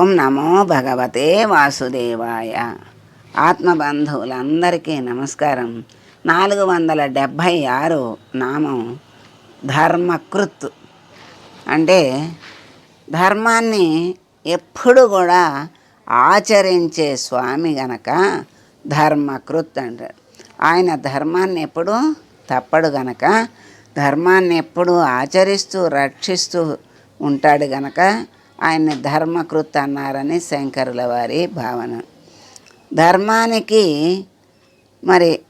ఓం నమో భగవతే వాసుదేవాయ. ఆత్మబంధువులందరికీ నమస్కారం. నాలుగు వందల డెబ్భై ఆరు నామం ధర్మకృత్. అంటే ధర్మాన్ని ఎప్పుడు కూడా ఆచరించే స్వామి గనక ధర్మకృత్ అంటారు ఆయన ధర్మాన్ని ఎప్పుడు తప్పడు గనక ధర్మాన్ని ఎప్పుడు ఆచరిస్తూ రక్షిస్తూ ఉంటాడు గనక ఆయన్ని ధర్మకృత్ అన్నారని శంకరుల వారి భావన. ధర్మానికి మరి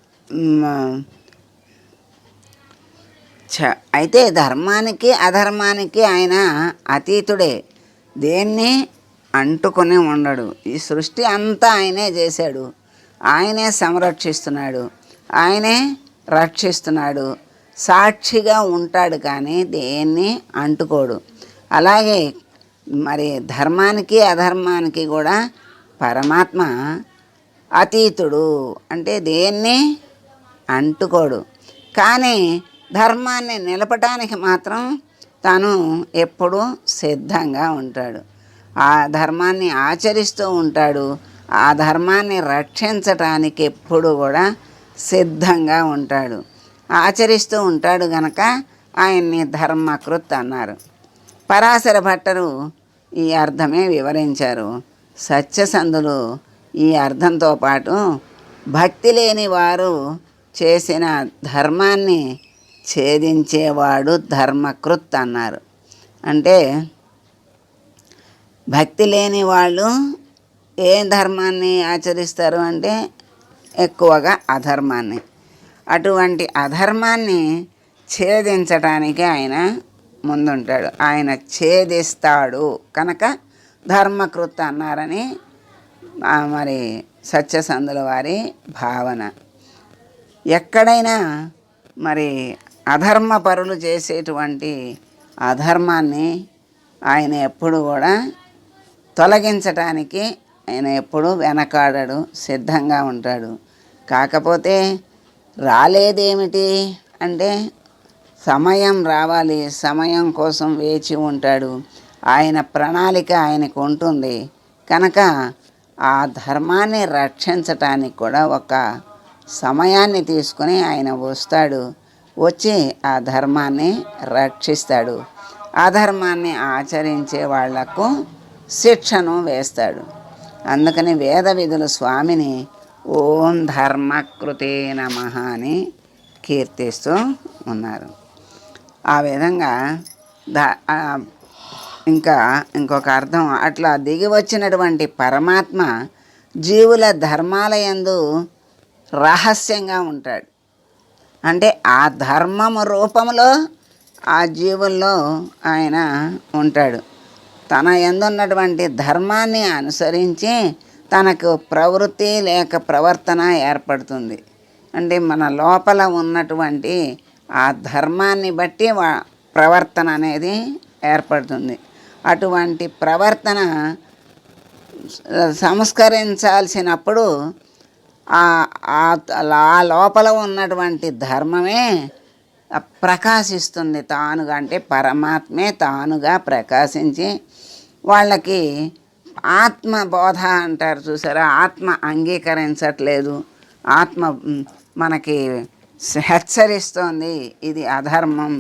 చ అయితే ధర్మానికి అధర్మానికి ఆయన అతీతుడే. దేన్ని? అంటుకొని ఉండడు. ఈ సృష్టి అంతా ఆయనే చేశాడు. ఆయనే సంరక్షిస్తున్నాడు. ఆయనే రక్షిస్తున్నాడు. సాక్షిగా ఉంటాడు కానీ దేన్ని అంటుకోడు. అలాగే మరి ధర్మానికి అధర్మానికి కూడా పరమాత్మ అతీతుడు. అంటే దేన్ని? అంటుకోడు. కానీ ధర్మాన్ని నిలపటానికి మాత్రం తను ఎప్పుడూ సిద్ధంగా ఉంటాడు. ఆ ధర్మాన్ని ఆచరిస్తూ ఉంటాడు. ఆ ధర్మాన్ని రక్షించటానికి ఎప్పుడు కూడా సిద్ధంగా ఉంటాడు. ఆచరిస్తూ ఉంటాడు గనక ఆయన్ని ధర్మకృత్ అన్నారు. పరాశర భట్టరు ఈ అర్థమే వివరించారు. సత్యసంధులు ఈ అర్థంతో పాటు భక్తి లేని వారు చేసిన ధర్మాన్ని ఛేదించేవాడు ధర్మకృత్ అన్నారు. అంటే భక్తి లేని వాళ్ళు ఏ ధర్మాన్ని ఆచరిస్తారు అంటే ఎక్కువగా అధర్మాన్ని. అటువంటి అధర్మాన్ని ఛేదించటానికి ఆయన ముందుంటాడు. ఆయన ఛేదిస్తాడు. కనుక ధర్మకృత్ అన్నారని మరి సత్యసంధుల వారి భావన. ఎక్కడైనా మరి అధర్మ పరులు చేసేటువంటి అధర్మాన్ని ఆయన ఎప్పుడు కూడా తొలగించటానికి ఆయన ఎప్పుడు వెనకాడడు సిద్ధంగా ఉంటాడు. కాకపోతే రాలేదేమిటి అంటే సమయం రావాలి సమయం కోసం వేచి ఉంటాడు. ఆయన ప్రణాళిక ఆయనకు ఉంటుంది. కనుక ఆ ధర్మాన్ని రక్షించటానికి కూడా ఒక సమయాన్ని తీసుకుని ఆయన వస్తాడు. వచ్చి ఆ ధర్మాన్ని రక్షిస్తాడు. అధర్మాన్ని ఆచరించే వాళ్ళకు శిక్షను వేస్తాడు. అందుకని వేద విధులు స్వామిని ఓం ధర్మకృతే నమ అని కీర్తిస్తూ ఉన్నారు. ఆ విధంగా ఇంకా ఇంకొక అర్థం. అట్లా దిగి వచ్చినటువంటి పరమాత్మ జీవుల ధర్మాలయందు రహస్యంగా ఉంటాడు. అంటే ఆ ధర్మము రూపంలో ఆ జీవుల్లో ఆయన ఉంటాడు. తన ఎందున్నటువంటి ధర్మాన్ని అనుసరించి తనకు ప్రవృత్తి లేక ప్రవర్తన ఏర్పడుతుంది. అంటే మన లోపల ఉన్నటువంటి ఆ ధర్మాన్ని బట్టి వా- ప్రవర్తన అనేది ఏర్పడుతుంది. అటువంటి ప్రవర్తన సంస్కరించాల్సినప్పుడు ఆ ఆ- లోపల ఉన్నటువంటి ధర్మమే ప్రకాశిస్తుంది తానుగా అంటే పరమాత్మే తానుగా ప్రకాశించి వాళ్ళకి ఆత్మ బోధ అంటారు చూసారా ఆత్మ అంగీకరించట్లేదు. ఆత్మ మనకి హెచ్చరిస్తోంది. ఇది అధర్మం.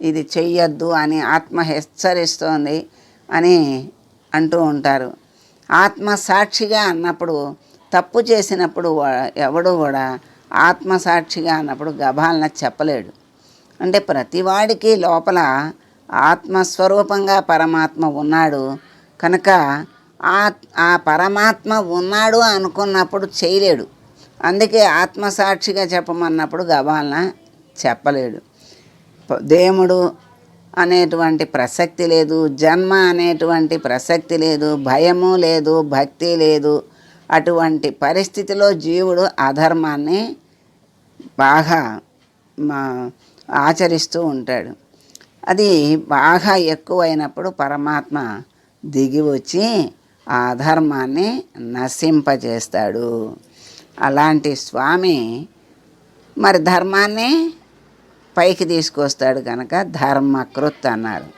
ఇది చెయ్యొద్దు అని ఆత్మ హెచ్చరిస్తోంది అని అంటూ ఉంటారు. ఆత్మ సాక్షిగా అన్నప్పుడు తప్పు చేసినప్పుడు ఎవడు కూడా ఆత్మ సాక్షిగా అన్నప్పుడు గభాలన చెప్పలేడు. అంటే ప్రతివాడికి లోపల ఆత్మస్వరూపంగా పరమాత్మ ఉన్నాడు కనుక ఆ ఆ పరమాత్మ ఉన్నాడు అనుకున్నప్పుడు చేయలేడు. అందుకే ఆత్మసాక్షిగా చెప్పమన్నప్పుడు గబాలన చెప్పలేడు. దేవుడు అనేటువంటి ప్రసక్తి లేదు జన్మ అనేటువంటి ప్రసక్తి లేదు భయము లేదు భక్తి లేదు. అటువంటి పరిస్థితిలో జీవుడు అధర్మాన్ని బాగా మా ఆచరిస్తూ ఉంటాడు. అది బాగా ఎక్కువైనప్పుడు పరమాత్మ దిగి వచ్చి ఆ అధర్మాన్ని నశింపజేస్తాడు. అలాంటి స్వామి మరి ధర్మాన్ని పైకి తీసుకొస్తాడు కనుక ధర్మకృత్ అన్నారు.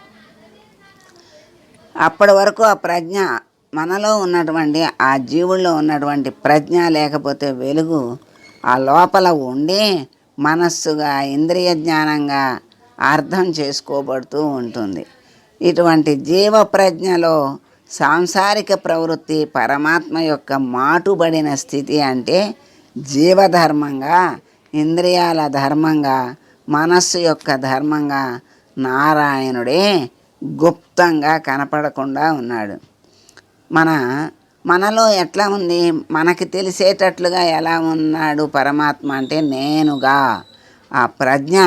అప్పటి వరకు ఆ ప్రజ్ఞ మనలో ఉన్నటువంటి ఆ జీవుల్లో ఉన్నటువంటి ప్రజ్ఞ లేకపోతే వెలుగు ఆ లోపల ఉండి మనస్సుగా ఇంద్రియ జ్ఞానంగా అర్థం చేసుకోబడుతూ ఉంటుంది. ఇటువంటి జీవ ప్రజ్ఞలో సాంసారిక ప్రవృత్తి పరమాత్మ యొక్క మాటుబడిన స్థితి అంటే జీవధర్మంగా ఇంద్రియాల ధర్మంగా మనస్సు యొక్క ధర్మంగా నారాయణుడే గుప్తంగా కనపడకుండా ఉన్నాడు. మన మనలో ఎట్లా ఉంది? మనకి తెలిసేటట్లుగా ఎలా ఉన్నాడు పరమాత్మ అంటే నేనుగా. ఆ ప్రజ్ఞ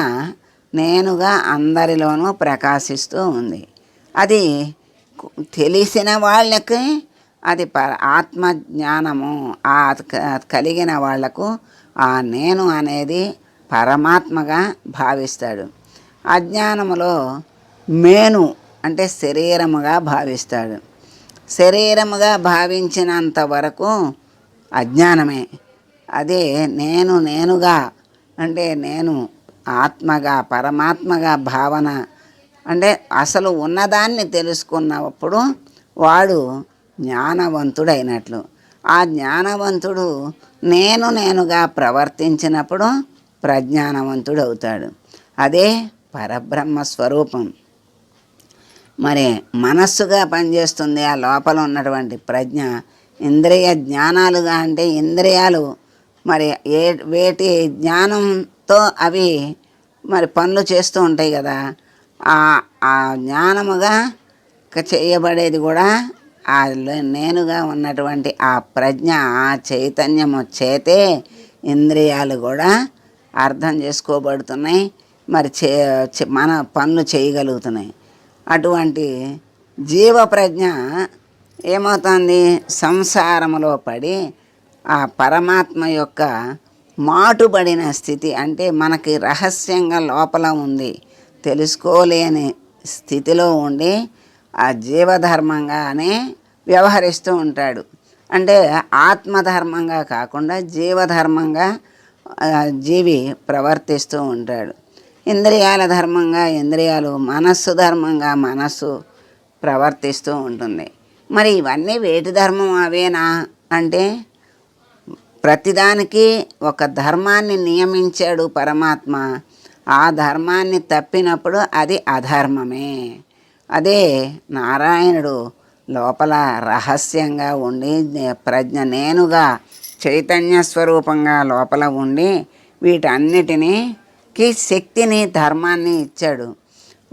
నేనుగా అందరిలోనూ ప్రకాశిస్తూ ఉంది. అది తెలిసిన వాళ్ళకి అది ప ఆత్మ జ్ఞానము ఆ క- కలిగిన వాళ్ళకు ఆ నేను అనేది పరమాత్మగా భావిస్తాడు. అజ్ఞానములో మేను అంటే శరీరముగా భావిస్తాడు. శరీరముగా భావించినంత వరకు అజ్ఞానమే. అదే నేను నేనుగా అంటే నేను ఆత్మగా పరమాత్మగా భావన అంటే అసలు ఉన్నదాన్ని తెలుసుకున్నప్పుడు వాడు జ్ఞానవంతుడైనట్లు. ఆ జ్ఞానవంతుడు నేను నేనుగా ప్రవర్తించినప్పుడు ప్రజ్ఞానవంతుడు అవుతాడు అదే పరబ్రహ్మ స్వరూపం. మరి మనస్సుగా పనిచేస్తుంది ఆ లోపల ఉన్నటువంటి ప్రజ్ఞ. ఇంద్రియ జ్ఞానాలుగా అంటే ఇంద్రియాలు. మరి ఏ వేటి జ్ఞానంతో అవి మరి పనులు చేస్తూ ఉంటాయి కదా. ఆ ఆ జ్ఞానముగా చేయబడేది కూడా ఆ నేనుగా ఉన్నటువంటి ఆ ప్రజ్ఞ ఆ చైతన్యము చేతే ఇంద్రియాలు కూడా అర్థం చేసుకోబడుతున్నాయి. మరి చే చే- మన పనులు చేయగలుగుతున్నాయి. అటువంటి జీవ ప్రజ్ఞ ఏమవుతుంది? సంసారములో పడి ఆ పరమాత్మ యొక్క మాటుబడిన స్థితి అంటే మనకి రహస్యంగా లోపల ఉంది. తెలుసుకోలేని స్థితిలో ఉండి ఆ జీవధర్మంగానే వ్యవహరిస్తూ ఉంటాడు. అంటే ఆత్మధర్మంగా కాకుండా జీవధర్మంగా జీవి ప్రవర్తిస్తూ ఉంటాడు. ఇంద్రియాల ధర్మంగా ఇంద్రియాలు మనస్సు ధర్మంగా మనస్సు ప్రవర్తిస్తూ ఉంటుంది. మరి ఇవన్నీ వేటి ధర్మం అవేనా? అంటే ప్రతిదానికి ఒక ధర్మాన్ని నియమించాడు పరమాత్మ. ఆ ధర్మాన్ని తప్పినప్పుడు అది అధర్మమే. అదే నారాయణుడు లోపల రహస్యంగా ఉండి ప్రజ్ఞ నేనుగా చైతన్య స్వరూపంగా లోపల ఉండి వీటన్నిటినీకి శక్తిని ధర్మాన్ని ఇచ్చాడు.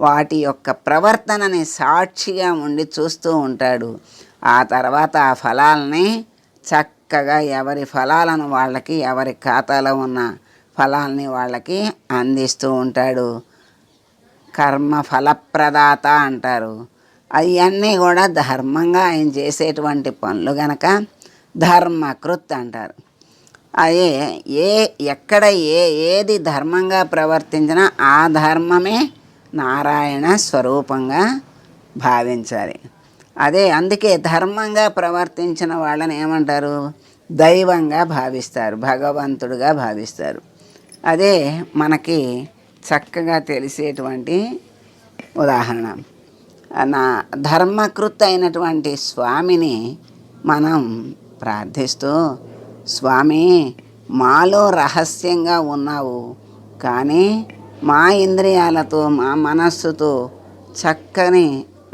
వాటి యొక్క ప్రవర్తనని సాక్షిగా ఉండి చూస్తూ ఉంటాడు. ఆ తర్వాత ఆ ఫలాల్ని చక్కగా ఎవరి ఫలాలను వాళ్ళకి ఎవరి ఖాతాలో ఉన్న ఫలాల్ని వాళ్ళకి అందిస్తూ ఉంటాడు. కర్మ ఫలప్రదాత అంటారు. అవన్నీ కూడా ధర్మంగా ఆయన చేసేటువంటి పనులు గనక ధర్మకృత్ అంటారు. అదే ఏ ఎక్కడ ఏ ఏది ధర్మంగా ప్రవర్తించినా ఆ ధర్మమే నారాయణ స్వరూపంగా భావించాలి. అదే అందుకే ధర్మంగా ప్రవర్తించిన వాళ్ళని ఏమంటారు? దైవంగా భావిస్తారు భగవంతుడుగా భావిస్తారు. అదే మనకి చక్కగా తెలిసేటువంటి ఉదాహరణ. నా ధర్మకృత్ అయినటువంటి స్వామిని మనం ప్రార్థిస్తూ స్వామి మాలో రహస్యంగా ఉన్నావు కానీ మా ఇంద్రియాలతో మా మనస్సుతో చక్కని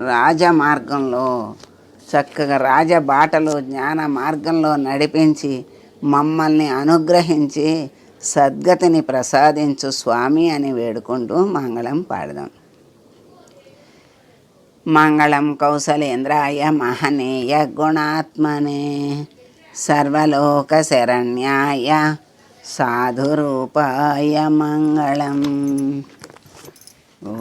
రాజమార్గంలో చక్కగా రాజబాటలో జ్ఞాన మార్గంలో నడిపించి మమ్మల్ని అనుగ్రహించి సద్గతిని ప్రసాదించు స్వామి అని వేడుకుంటూ మంగళం పాడదాం. మంగళం కౌసలేంద్రాయ మహనీయ గుణాత్మనే సర్వలోక శరణ్యాయ సాధురూపాయ మంగళం. ఓ